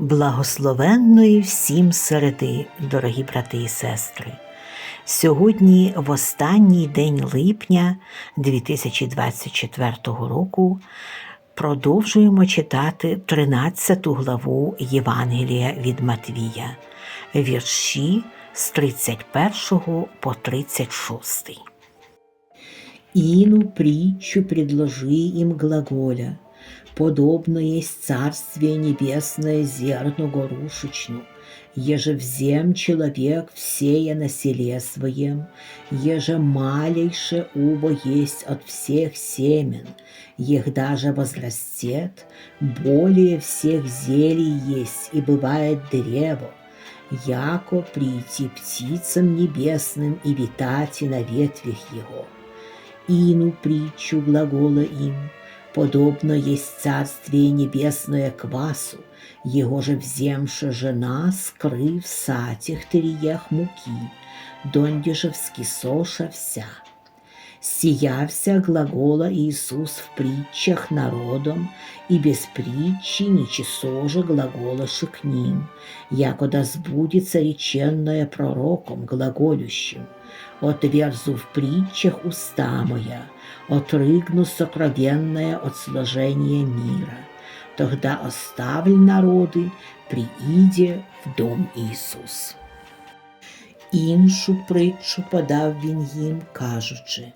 Благословенної всім середи, дорогі брати і сестри. Сьогодні, в останній день липня 2024 року, продовжуємо читати 13 главу Євангелія від Матвія, вірші з 31 по 36. Ину притчу предложи им глаголя, подобно есть Царствие Небесное зерну горушечну, еже взем человек всея на селе своем, еже малейше убо есть от всех семен, ех даже возрастет, более всех зелий есть, и бывает древо, яко прийти птицам небесным и витати на ветвях его. Ину притчу глагола им, подобно есть царствие небесное квасу, его же вземша жена, скрыв сатих триех муки, донде же вскисоша вся. Сиявся глагола Иисус в притчах народом, и без притчи ничего же глаголаши к ним, якода сбудется реченное пророком глаголющим. Отверзу в притчах уста моя, отрыгну сокровенное от сложения мира. Тогда оставль народы, прииде в дом Ісус. Іншу притчу подав він їм, кажучи,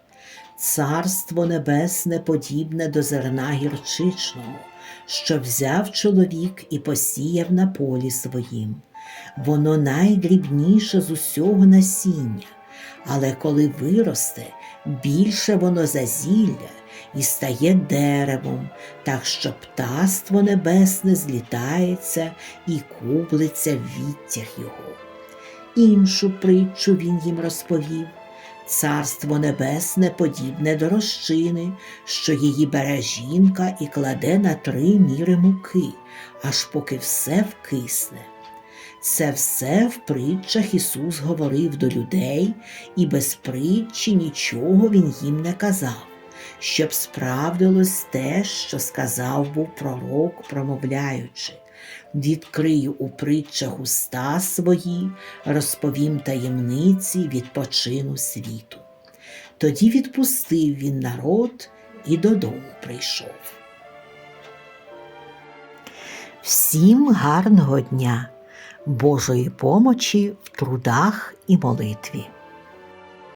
Царство небесне подібне до зерна гірчичного, що взяв чоловік і посіяв на полі своїм. Воно найдрібніше з усього насіння, але коли виросте, більше воно за зілля і стає деревом, так що птаство небесне злітається і кублиться в віттях його. Іншу притчу він їм розповів. Царство небесне подібне до розчини, що її бере жінка і кладе на три міри муки, аж поки все вкисне. Це все в притчах Ісус говорив до людей, і без притчі нічого Він їм не казав, щоб справдилось те, що сказав був пророк, промовляючи. Відкрию у притчах уста свої, розповім таємниці відпочину світу. Тоді відпустив він народ і додому прийшов. Всім гарного дня, Божої помочі в трудах і молитві.